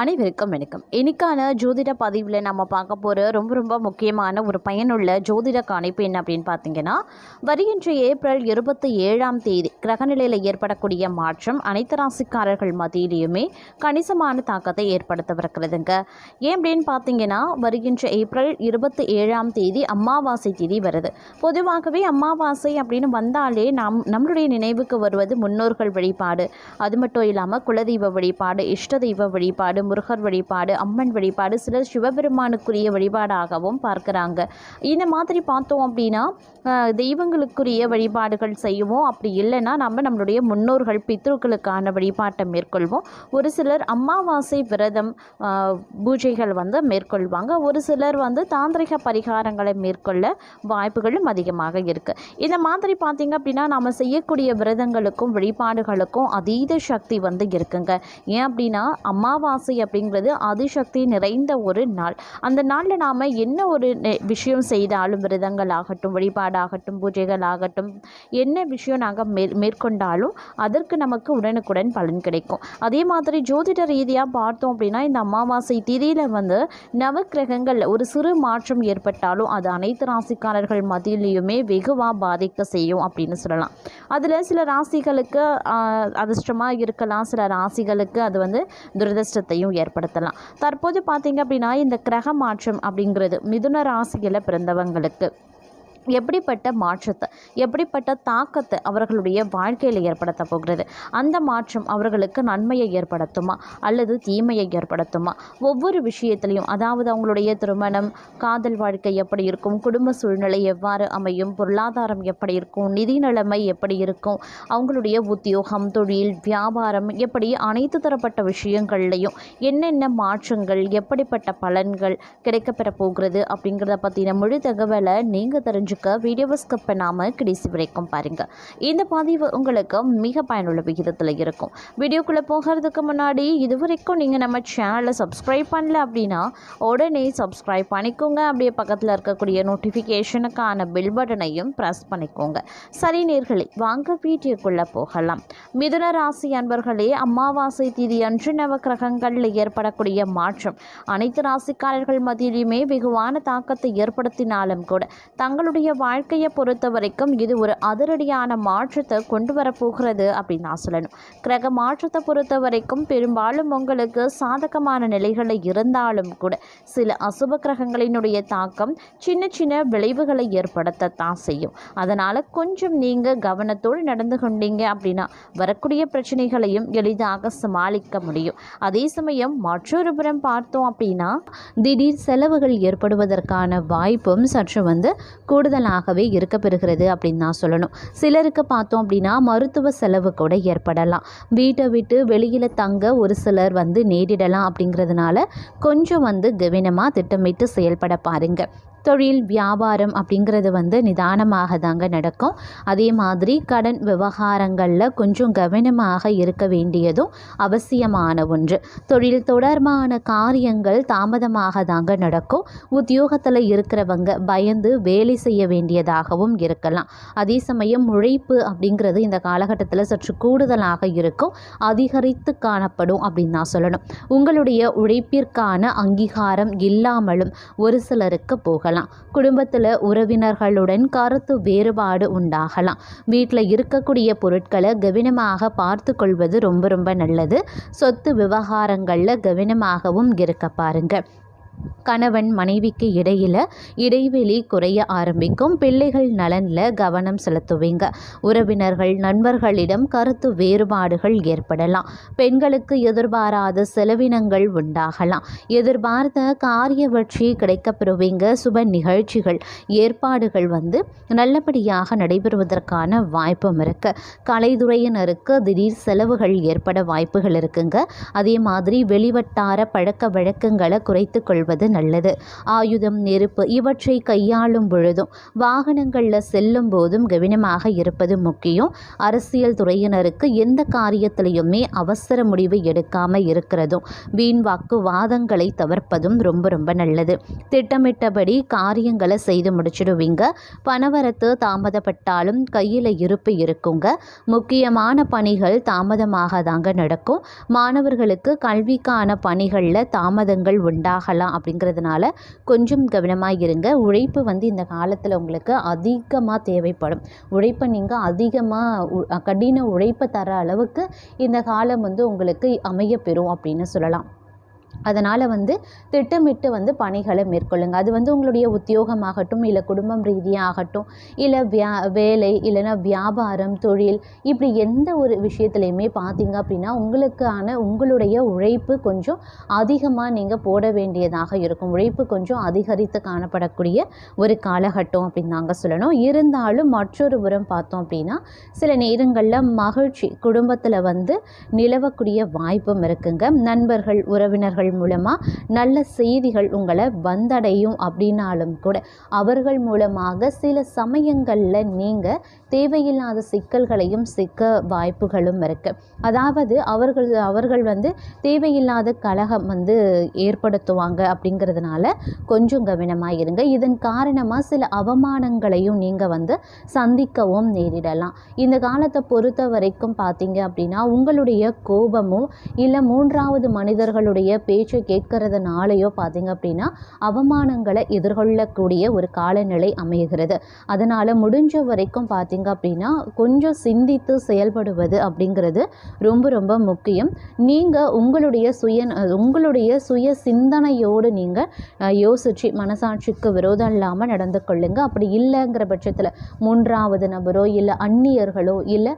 அனைவருக்கும் வணக்கம். இன்னைக்கான ஜோதிட பதிவில் நம்ம பார்க்க போகிற ரொம்ப ரொம்ப முக்கியமான ஒரு பயனுள்ள ஜோதிட கணிப்பு என்ன அப்படின்னு பார்த்தீங்கன்னா வருகின்ற ஏப்ரல் இருபத்தி ஏழாம் தேதி கிரகநிலையில் ஏற்படக்கூடிய மாற்றம் அனைத்து ராசிக்காரர்கள் மத்தியிலையுமே கணிசமான தாக்கத்தை ஏற்படுத்தவிருக்கிறதுங்க. ஏன் அப்படின்னு பார்த்தீங்கன்னா வருகின்ற ஏப்ரல் இருபத்தி ஏழாம் தேதி அமாவாசை தேதி வருது. பொதுவாகவே அமாவாசை அப்படின்னு வந்தாலே நம் நம்மளுடைய நினைவுக்கு வருவது முன்னோர்கள் வழிபாடு. அது மட்டும் இல்லாமல் குலதெய்வ வழிபாடு இஷ்ட தெய்வ வழிபாடு முருகர் வழிபாடு அம்மன் வழிபாடு சிலர் சிவபெருமானுக்குரிய வழிபாடாகவும் பார்க்குறாங்க. இந்த மாதிரி பார்த்தோம் அப்படின்னா தெய்வங்களுக்குரிய வழிபாடுகள் செய்வோம். அப்படி இல்லைன்னா நம்ம நம்மளுடைய முன்னோர்கள் பித்ருக்களுக்கான வழிபாட்டை மேற்கொள்வோம். ஒரு சிலர் அமாவாசை விரதம் ஆஹ், பூஜைகள் வந்து மேற்கொள்வாங்க. ஒரு சிலர் வந்து தாந்திரிக பரிகாரங்களை மேற்கொள்ள வாய்ப்புகளும் அதிகமாக இருக்குது இந்த மாதிரி பார்த்தீங்க அப்படின்னா நம்ம செய்யக்கூடிய விரதங்களுக்கும் வழிபாடுகளுக்கும் அதீத சக்தி வந்து இருக்குங்க. ஏன் அப்படின்னா அமாவாசை அப்படிங்கிறது அதிசக்தி நிறைந்த ஒரு நாள். அந்த நாளில் நாம் என்ன ஒரு நெ- விஷயம் செய்தாலும் விரதங்கள் ஆகட்டும் வழிபாடாகட்டும் பூஜைகள் ஆகட்டும் என்ன விஷயம் நாங்கள் மேற் மேற்கொண்டாலும் அதற்கு நமக்கு உடனுக்குடன் பலன் கிடைக்கும். அதே மாதிரி ஜோதிட ரீதியாக பார்த்தோம் அப்படின்னா இந்த அமாவாசை திதியில் வந்து நவக்கிரகங்கள் ஒரு சிறு மாற்றம் ஏற்பட்டாலும் அது அனைத்து ராசிக்காரர்கள் மத்தியிலையுமே வெகுவாக பாதிக்க செய்யும் அப்படின்னு சொல்லலாம். அதில் சில ராசிகளுக்கு அதிர்ஷ்டமாக இருக்கலாம். சில ராசிகளுக்கு அது வந்து துரதிர்ஷ்டத்தையும் ஏற்படுத்தலாம். தற்போது பார்த்தீங்க அப்படின்னா இந்த கிரக மாற்றம் அப்படிங்கிறது மிதுன ராசியில் பிறந்தவங்களுக்கு. எப்படிப்பட்ட மாற்றத்தை எப்படிப்பட்ட தாக்கத்தை அவர்களுடைய வாழ்க்கையில் ஏற்படுத்த போகிறது? அந்த மாற்றம் அவர்களுக்கு நன்மையை ஏற்படுத்துமா? அல்லது தீமையை ஏற்படுத்துமா? ஒவ்வொரு விஷயத்திலையும் அதாவது அவங்களுடைய திருமணம் காதல் வாழ்க்கை எப்படி இருக்கும்? குடும்ப சூழ்நிலை எவ்வாறு அமையும்? பொருளாதாரம் எப்படி இருக்கும்? நிதி நிலைமை எப்படி இருக்கும்? அவங்களுடைய உத்தியோகம் தொழில் வியாபாரம் எப்படி அனைத்து தரப்பட்ட விஷயங்கள்லையும் என்னென்ன மாற்றங்கள் எப்படிப்பட்ட பலன்கள் கிடைக்கப்பெற போகிறது அப்படிங்கிறத பற்றின முழு தகவலை நீங்கள் தெரிஞ்சுக்க வீடியோவை ஸ்கிப் பண்ணாமல் கடைசி வரைக்கும் பாருங்கள் இந்த பதிவு உங்களுக்கு மிக பயனுள்ள விகிதத்தில் இருக்கும். வீடியோக்குள்ளே போகிறதுக்கு முன்னாடி இது வரைக்கும் நீங்கள் நம்ம சேனலை சப்ஸ்கிரைப் பண்ணல அப்படின்னா உடனே சப்ஸ்கிரைப் பண்ணிக்கோங்க. அப்படியே பக்கத்தில் இருக்கக்கூடிய நோட்டிஃபிகேஷனுக்கான பில் பட்டனையும் ப்ரெஸ் பண்ணிக்கோங்க. சரி நேர்களை வாங்க வீடியோக்குள்ளே போகலாம். மிதுன ராசி அன்பர்களே அமாவாசை திதி அன்று நவக்கிரகங்களில் ஏற்படக்கூடிய மாற்றம். அனைத்து ராசிக்காரர்கள் மத்தியிலுமே வெகுவான தாக்கத்தை ஏற்படுத்தினாலும் கூட தங்களுடைய வாழ்க்கையை பொறுத்த வரைக்கும் இது ஒரு அதிரடியான மாற்றத்தை கொண்டு வரப்போகிறது அப்படின்னு நான் சொல்லணும். கிரக மாற்றத்தை பொறுத்த வரைக்கும் பெரும்பாலும் உங்களுக்கு சாதகமான நிலைகளை இருந்தாலும் கூட சில அசுப கிரகங்களினுடைய தாக்கம் சின்ன சின்ன விளைவுகளை ஏற்படுத்தத்தான் செய்யும். அதனால் கொஞ்சம் நீங்கள் கவனத்தோடு நடந்து கொண்டீங்க அப்படின்னா வரக்கூடிய பிரச்சனைகளையும் எளிதாக சமாளிக்க முடியும். அதே சமயம் மற்றொரு புறம் பார்த்தோம் அப்படின்னா திடீர் செலவுகள் ஏற்படுவதற்கான வாய்ப்பும் சற்று வந்து கூடுதல் கூடுதலாகவே இருக்க பெறுகிறது அப்படின்னு தான் சொல்லணும். சிலருக்கு பார்த்தோம் அப்படின்னா மருத்துவ செலவு கூட ஏற்படலாம். வீட்டை விட்டு வெளியில் தங்க ஒரு சிலர் வந்து நேரிடலாம் அப்படிங்கிறதுனால கொஞ்சம் வந்து கவனமாக திட்டமிட்டு செயல்பட பாருங்க. தொழில் வியாபாரம் அப்படிங்கிறது வந்து நிதானமாக தாங்க நடக்கும். அதே மாதிரி கடன் விவகாரங்களில் கொஞ்சம் கவனமாக இருக்க வேண்டியதும் அவசியமான ஒன்று. தொழில் தொடர்பான காரியங்கள் தாமதமாக தாங்க நடக்கும். உத்தியோகத்தில் இருக்கிறவங்க பயந்து வேலை செய்ய வேண்டியதாகவும் இருக்கலாம். அதே சமயம் உழைப்பு அப்படிங்கிறது இந்த காலகட்டத்தில் சற்று கூடுதலாக இருக்கும். அதிகரித்து காணப்படும் அப்படின்னு நான் சொல்லணும். உங்களுடைய உழைப்பிற்கான அங்கீகாரம் இல்லாமலும் ஒரு சிலருக்கு போகலாம். குடும்பத்தில் உறவினர்களுடன் கருத்து வேறுபாடு உண்டாகலாம். வீட்டில் இருக்கக்கூடிய பொருட்களை கவனமாக பார்த்து கொள்வது ரொம்ப ரொம்ப நல்லது. சொத்து விவகாரங்களில் கவனமாகவும் இருக்க பாருங்க. கணவன் மனைவிக்கு இடையில் இடைவெளி குறைய ஆரம்பிக்கும். பிள்ளைகள் நலனில் கவனம் செலுத்துவீங்க. உறவினர்கள் நண்பர்களிடம் கருத்து வேறுபாடுகள் ஏற்படலாம். பெண்களுக்கு எதிர்பாராத செலவினங்கள் உண்டாகலாம். எதிர்பார்த்த காரிய வெற்றி கிடைக்கப்பெறுவீங்க. சுப நிகழ்ச்சிகள் ஏற்பாடுகள் வந்து நல்லபடியாக நடைபெறுவதற்கான வாய்ப்பும் இருக்கு. கலைத்துறையினருக்கு திடீர் செலவுகள் ஏற்பட வாய்ப்புகள் இருக்குங்க. அதே மாதிரி வெளிவட்டார பழக்க வழக்கங்களை குறைத்து கொள்வது கொள்வது நல்லது. ஆயுதம் நெருப்பு இவற்றை கையாளும் பொழுதும் வாகனங்களில் செல்லும் போதும் கவனமாக இருப்பது முக்கியம். அரசியல் துறையினருக்கு எந்த காரியத்திலையுமே அவசர முடிவு எடுக்காமல் இருக்கிறதும் வீண் வாக்கு வாதங்களை தவிர்ப்பதும் ரொம்ப ரொம்ப நல்லது. திட்டமிட்டபடி காரியங்களை செய்து முடிச்சிடுவீங்க. பணவரத்து தாமதப்பட்டாலும் கையில் இருப்பு இருக்குங்க. முக்கியமான பணிகள் தாமதமாக தாங்க நடக்கும். மாணவர்களுக்கு கல்விக்கான பணிகளில் தாமதங்கள் உண்டாகலாம். அப்படிங்கிறதுனால கொஞ்சம் கவனமாக இருங்க. உழைப்பு வந்து இந்த காலத்தில் உங்களுக்கு அதிகமாக தேவைப்படும். உழைப்பை நீங்கள் அதிகமாக கடின உழைப்பை தர அளவுக்கு இந்த காலம் வந்து உங்களுக்கு அமையப்பெறும் அப்படின்னு சொல்லலாம். அதனால் வந்து திட்டமிட்டு வந்து பணிகளை மேற்கொள்ளுங்க. அது வந்து உங்களுடைய உத்தியோகமாகட்டும் இல்லை குடும்பம் ரீதியாகட்டும் இல்லை வியா வேலை இல்லைன்னா வியாபாரம் தொழில் இப்படி எந்த ஒரு விஷயத்துலையுமே பார்த்தீங்க அப்படின்னா உங்களுக்கான உங்களுடைய உழைப்பு கொஞ்சம் அதிகமாக நீங்கள் போட வேண்டியதாக இருக்கும். உழைப்பு கொஞ்சம் அதிகரித்து காணப்படக்கூடிய ஒரு காலகட்டம் அப்படின்னு நாங்கள் சொல்லணும். இருந்தாலும் மற்றொரு புறம் பார்த்தோம் அப்படின்னா சில நேரங்களில் மகிழ்ச்சி குடும்பத்தில் வந்து நிலவக்கூடிய வாய்ப்பும் இருக்குங்க. நண்பர்கள் உறவினர்கள் மூலமாக நல்ல செய்திகள் உங்களை வந்தடையும் அப்படின்னாலும் கூட அவர்கள் மூலமாக சில சமயங்களில் நீங்கள் தேவையில்லாத சிக்கல்களையும் சிக்க வாய்ப்புகளும் இருக்குது அதாவது அவர்கள் அவர்கள் வந்து தேவையில்லாத கலகம் வந்து ஏற்படுத்துவாங்க அப்படிங்கிறதுனால கொஞ்சம் கவனமாக இருங்க. இதன் காரணமாக சில அவமானங்களையும் நீங்கள் வந்து சந்திக்கவும் நேரிடலாம். இந்த காலத்தை பொறுத்த வரைக்கும் பார்த்தீங்க அப்படின்னா உங்களுடைய கோபமும் இல்லை மூன்றாவது மனிதர்களுடைய பேச்சை கேட்கறதுனாலையோ பார்த்தீங்க அப்படின்னா அவமானங்களை எதிர்கொள்ளக்கூடிய ஒரு காலநிலை அமைகிறது. அதனால் முடிஞ்ச வரைக்கும் பார்த்தீங்க அப்படின்னா கொஞ்சம் சிந்தித்து செயல்படுவது அப்படிங்கிறது ரொம்ப ரொம்ப முக்கியம். நீங்கள் உங்களுடைய சுய உங்களுடைய சுய சிந்தனையோடு நீங்கள் யோசித்து மனசாட்சிக்கு விரோதம் இல்லாமல் நடந்து கொள்ளுங்க. அப்படி இல்லைங்கிற பட்சத்தில் மூன்றாவது நபரோ இல்லை அந்நியர்களோ இல்லை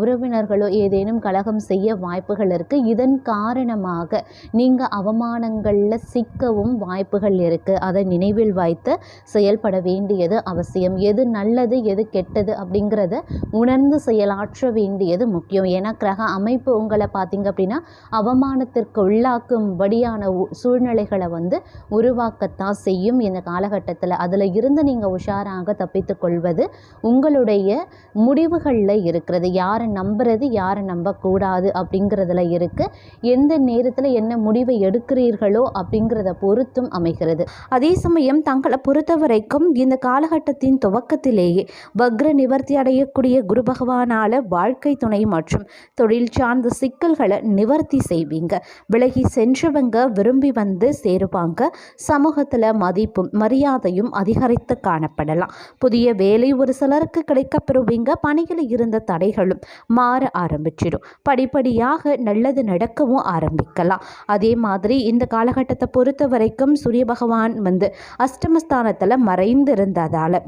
உறவினர்களோ ஏதேனும் கலகம் செய்ய வாய்ப்புகள் இருக்குது இதன் காரணமாக நீங்கள் அவமானங்களில் சிக்கவும் வாய்ப்புகள் இருக்குது அதை நினைவில் வைத்து செயல்பட வேண்டியது அவசியம். எது நல்லது எது கெட்டது அப்படிங்கிறத உணர்ந்து செயலாற்ற வேண்டியது முக்கியம். ஏன்னா கிரக அமைப்பு உங்களை பார்த்தீங்க அப்படின்னா அவமானத்திற்கு உள்ளாக்கும்படியான உ- சூழ்நிலைகளை வந்து உருவாக்கத்தான் செய்யும் இந்த காலகட்டத்தில். அதில் இருந்து நீங்கள் உஷாராக தப்பித்து கொள்வது உங்களுடைய முடிவுகளில் இருக்கிறது. யாரை நம்புறது யாரை நம்பக்கூடாது அப்படிங்கிறதுல இருக்குது எந்த நேரத்தில் என்ன முடிவை எடுக்கிறீர்களோ அப்படிங்கிறத பொறுத்தும் அமைகிறது. அதே சமயம் தங்களை பொறுத்த வரைக்கும் இந்த காலகட்டத்தின் துவக்கத்திலேயே வக்ர நிவர்த்தி அடையக்கூடிய குரு பகவானால் வாழ்க்கை துணை மற்றும் தொழில் சார்ந்த சிக்கல்களை நிவர்த்தி செய்வீங்க. விலகி சென்றவங்க விரும்பி வந்து சேருவாங்க. சமூகத்தில் மதிப்பும் மரியாதையும் அதிகரித்து காணப்படலாம். புதிய வேலை ஒரு சிலருக்கு கிடைக்க பெறுவீங்க பணியில் இருந்த தடைகளும் மாற ஆரம்பிச்சிடும். படிப்படியாக நல்லது நடக்கவும் ஆரம்பிக்கலாம். அதே மாதிரி மாதிரி இந்த காலகட்டத்தை பொறுத்த வரைக்கும் சூரிய பகவான் வந்து அஷ்டமஸ்தானத்தில் மறைந்து இருந்ததால்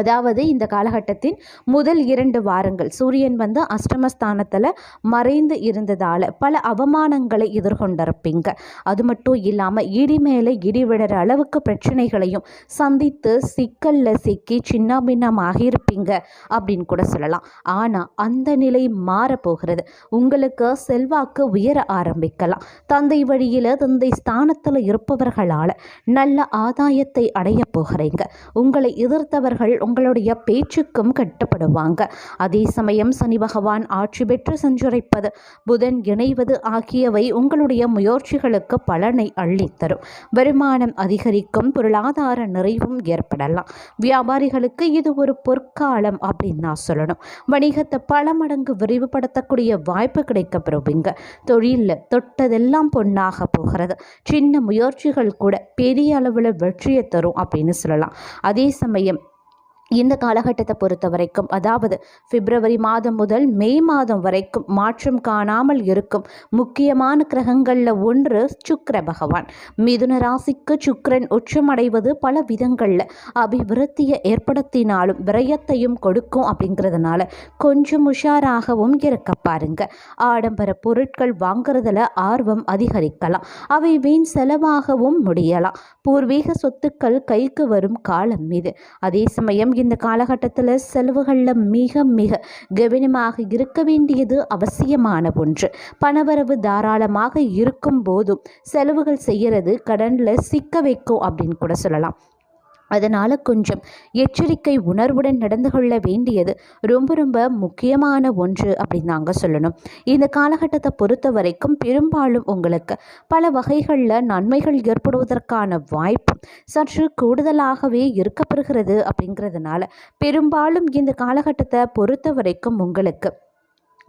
அதாவது இந்த காலகட்டத்தின் முதல் இரண்டு வாரங்கள். சூரியன் வந்து அஷ்டமஸ்தானத்தில் மறைந்து இருந்ததால் பல அவமானங்களை எதிர்கொண்டிருப்பீங்க. அது மட்டும் இல்லாமல் இடி மேலே இடி விடுற அளவுக்கு பிரச்சனைகளையும் சந்தித்து சிக்கலில் சிக்கி சின்ன பின்னமாக இருப்பீங்க அப்படின்னு கூட சொல்லலாம். ஆனால் அந்த நிலை மாறப்போகிறது. உங்களுக்கு செல்வாக்கு உயர ஆரம்பிக்கலாம். தந்தை வழியில் தந்தை ஸ்தானத்தில் இருப்பவர்களால் நல்ல ஆதாயத்தை அடைய போகிறீங்க. உங்களை எதிர்த்தவர்கள் உங்களுடைய பேச்சுக்கும் கட்டுப்படுவாங்க. அதே சமயம் சனி பகவான் ஆட்சி பெற்று சஞ்சரிப்பது புதன் இணைவது ஆகியவை உங்களுடைய முயற்சிகளுக்கு பலனை அள்ளித்தரும். வருமானம் அதிகரிக்கும் பொருளாதார நிறைவும் ஏற்படலாம். வியாபாரிகளுக்கு இது ஒரு பொற்காலம் அப்படின்னு நான் சொல்லணும். வணிகத்தை பல மடங்கு விரிவுபடுத்தக்கூடிய வாய்ப்பு கிடைக்க பெறுவீங்க தொழிலில் தொட்டதெல்லாம் பொன்னாக போகிறது. சின்ன முயற்சிகள் கூட பெரிய அளவில் வெற்றியை தரும் அப்படின்னு சொல்லலாம். அதே சமயம் இந்த காலகட்டத்தை பொறுத்த வரைக்கும் அதாவது பிப்ரவரி மாதம் முதல் மே மாதம் வரைக்கும் மாற்றம் காணாமல் இருக்கும் முக்கியமான கிரகங்களில் ஒன்று சுக்கர பகவான். மிதுன ராசிக்கு சுக்கிரன் உச்சமடைவது பல விதங்களில் அபிவிருத்தியை ஏற்படுத்தினாலும் விரயத்தையும் கொடுக்கும் அப்படிங்கிறதுனால கொஞ்சம் உஷாராகவும் இருக்க பாருங்க. ஆடம்பர பொருட்கள் வாங்குறதுல ஆர்வம் அதிகரிக்கலாம். அவை வீண் செலவாகவும் முடியலாம். பூர்வீக சொத்துக்கள் கைக்கு வரும் காலம் மீது அதே சமயம் இந்த காலகட்டத்தில் செலவுகளில் மிக மிக கவனமாக இருக்க வேண்டியது அவசியமான ஒன்று. பணவரவு தாராளமாக இருக்கும் போதும் செலவுகள் செய்கிறது கடனில் சிக்க வைக்கும் அப்படின்னு கூட சொல்லலாம். அதனால் கொஞ்சம் எச்சரிக்கை உணர்வுடன் நடந்து கொள்ள வேண்டியது ரொம்ப ரொம்ப முக்கியமான ஒன்று அப்படின்னு தாங்க சொல்லணும். இந்த காலகட்டத்தை பொறுத்த வரைக்கும் பெரும்பாலும் உங்களுக்கு பல வகைகளில் நன்மைகள் ஏற்படுவதற்கான வாய்ப்பு சற்று கூடுதலாகவே இருக்கப்பெறுகிறது அப்படிங்கிறதுனால பெரும்பாலும் இந்த காலகட்டத்தை பொறுத்த வரைக்கும் உங்களுக்கு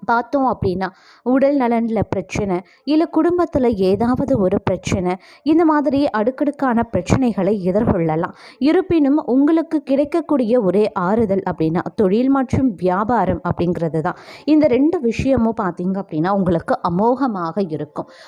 பார்த்தோம் அப்படின்னா உடல் நலனில் பிரச்சனை இல்லை குடும்பத்தில் ஏதாவது ஒரு பிரச்சனை இந்த மாதிரி அடுக்கடுக்கான பிரச்சனைகளை எதிர்கொள்ளலாம். இருப்பினும் உங்களுக்கு கிடைக்கக்கூடிய ஒரே ஆறுதல் அப்படின்னா தொழில் மற்றும் வியாபாரம் அப்படிங்கிறது தான் இந்த ரெண்டு விஷயமும் பார்த்தீங்க அப்படின்னா உங்களுக்கு அமோகமாக இருக்கும்.